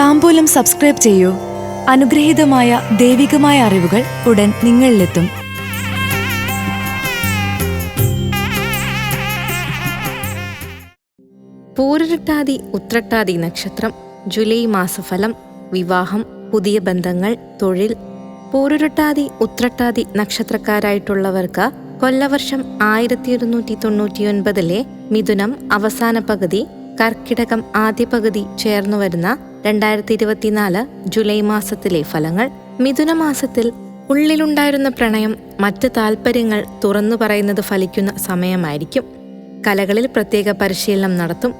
താമ്പൂലം subscribe ചെയ്യൂ. അനുഗ്രഹീതമായ ദൈവികമായ അറിവുകൾ ഉടൻ നിങ്ങളിലെത്തും. പൂരട്ടാതി ഉത്രട്ടാതി നക്ഷത്രം ജൂലൈ മാസഫലം വിവാഹം പുതിയ ബന്ധങ്ങൾ തൊഴിൽ. പൂരുരുട്ടാതി ഉത്രട്ടാതി നക്ഷത്രക്കാരായിട്ടുള്ളവർക്ക് കൊല്ലവർഷം ആയിരത്തി ഒരുന്നൂറ്റി തൊണ്ണൂറ്റിയൊൻപതിലെ മിഥുനം അവസാന പകുതി കർക്കിടകം ആദ്യ പകുതി ചേർന്നു വരുന്ന രണ്ടായിരത്തി ഇരുപത്തിനാല് ജൂലൈ മാസത്തിലെ ഫലങ്ങൾ മിഥുന മാസത്തിൽ ഉള്ളിലുണ്ടായിരുന്ന പ്രണയം മറ്റ് താൽപ്പര്യങ്ങൾ തുറന്നു പറയുന്നത് ഫലിക്കുന്ന സമയമായിരിക്കും. കലകളിൽ പ്രത്യേക പരിശീലനം നടത്തും.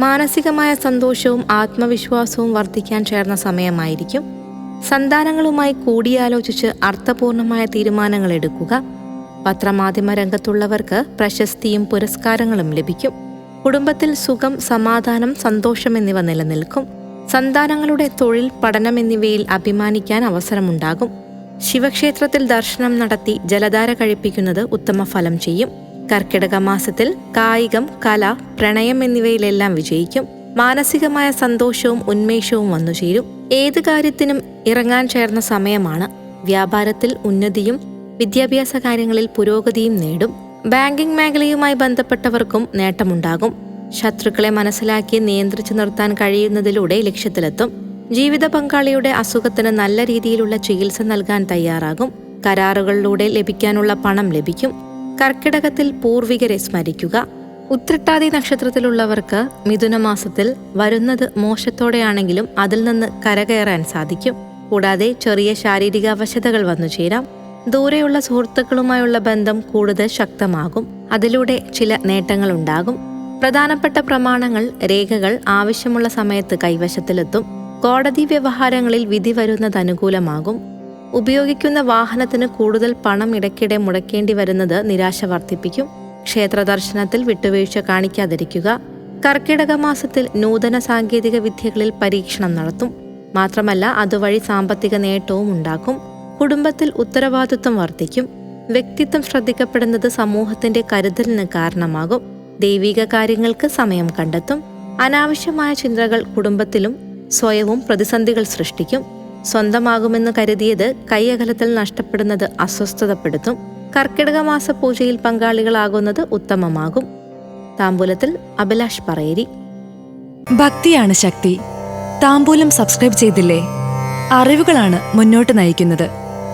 മാനസികമായ സന്തോഷവും ആത്മവിശ്വാസവും വർദ്ധിക്കാൻ ചേർന്ന സമയമായിരിക്കും. സന്താനങ്ങളുമായി കൂടിയാലോചിച്ച് അർത്ഥപൂർണമായ തീരുമാനങ്ങൾ എടുക്കുക. പത്രമാധ്യമ രംഗത്തുള്ളവർക്ക് പ്രശസ്തിയും പുരസ്കാരങ്ങളും ലഭിക്കും. കുടുംബത്തിൽ സുഖം സമാധാനം സന്തോഷം എന്നിവ നിലനിൽക്കും. സന്താനങ്ങളുടെ തൊഴിൽ പഠനം എന്നിവയിൽ അഭിമാനിക്കാൻ അവസരമുണ്ടാകും. ശിവക്ഷേത്രത്തിൽ ദർശനം നടത്തി ജലധാര കഴിപ്പിക്കുന്നത് ഉത്തമ ഫലം ചെയ്യും. കർക്കിടക മാസത്തിൽ കായികം കല പ്രണയം എന്നിവയിലെല്ലാം വിജയിക്കും. മാനസികമായ സന്തോഷവും ഉന്മേഷവും വന്നു ചേരും. ഏത് കാര്യത്തിനും ഇറങ്ങാൻ ചേർന്ന സമയമാണ്. വ്യാപാരത്തിൽ ഉന്നതിയും വിദ്യാഭ്യാസ കാര്യങ്ങളിൽ പുരോഗതിയും നേടും. ബാങ്കിംഗ് മേഖലയുമായി ബന്ധപ്പെട്ടവർക്കും നേട്ടമുണ്ടാകും. ശത്രുക്കളെ മനസ്സിലാക്കി നിയന്ത്രിച്ചു നിർത്താൻ കഴിയുന്നതിലൂടെ ലക്ഷ്യത്തിലെത്തും. ജീവിത പങ്കാളിയുടെ അസുഖത്തിന് നല്ല രീതിയിലുള്ള ചികിത്സ നൽകാൻ തയ്യാറാകും. കരാറുകളിലൂടെ ലഭിക്കാനുള്ള പണം ലഭിക്കും. കർക്കിടകത്തിൽ പൂർവികരെ സ്മരിക്കുക. ഉത്രട്ടാതി നക്ഷത്രത്തിലുള്ളവർക്ക് മിഥുനമാസത്തിൽ വരുന്നത് മോശത്തോടെയാണെങ്കിലും അതിൽ നിന്ന് കരകയറാൻ സാധിക്കും. കൂടാതെ ചെറിയ ശാരീരിക അവശതകൾ വന്നു ചേരാം ദൂരെയുള്ള സുഹൃത്തുക്കളുമായുള്ള ബന്ധം കൂടുതൽ ശക്തമാകും. അതിലൂടെ ചില നേട്ടങ്ങൾ ഉണ്ടാകും. പ്രധാനപ്പെട്ട പ്രമാണങ്ങൾ രേഖകൾ ആവശ്യമുള്ള സമയത്ത് കൈവശത്തിലെത്തും. കോടതി വ്യവഹാരങ്ങളിൽ വിധി വരുന്നത് അനുകൂലമാകും. ഉപയോഗിക്കുന്ന വാഹനത്തിന് കൂടുതൽ പണം ഇടയ്ക്കിടെ മുടക്കേണ്ടി വരുന്നത് നിരാശ വർദ്ധിപ്പിക്കും. ക്ഷേത്ര ദർശനത്തിൽ വിട്ടുവീഴ്ച കാണിക്കാതിരിക്കുക. കർക്കിടക മാസത്തിൽ നൂതന സാങ്കേതിക വിദ്യകളിൽ പരീക്ഷണം നടത്തും. മാത്രമല്ല അതുവഴി സാമ്പത്തിക നേട്ടവും ഉണ്ടാക്കും. കുടുംബത്തിൽ ഉത്തരവാദിത്വം വർദ്ധിക്കും. വ്യക്തിത്വം ശ്രദ്ധിക്കപ്പെടുന്നത് സമൂഹത്തിന്റെ കരുതലിന് കാരണമാകും. ദൈവിക കാര്യങ്ങൾക്ക് സമയം കണ്ടെത്തും. അനാവശ്യമായ ചിന്തകൾ കുടുംബത്തിലും സ്വയവും പ്രതിസന്ധികൾ സൃഷ്ടിക്കും. സ്വന്തമാകുമെന്ന് കരുതിയത് കൈയകലത്തിൽ നഷ്ടപ്പെടുന്നത് അസ്വസ്ഥതപ്പെടുത്തും. കർക്കിടക മാസ പൂജയിൽ പങ്കാളികളാകുന്നത് ഉത്തമമാകും. താമ്പൂലത്തിൽ അഭിലാഷ് പറയേരി. ഭക്തിയാണ് ശക്തി. താമ്പൂലം സബ്സ്ക്രൈബ് ചെയ്തില്ലേ? അറിവുകളാണ് മുന്നോട്ട് നയിക്കുന്നത്.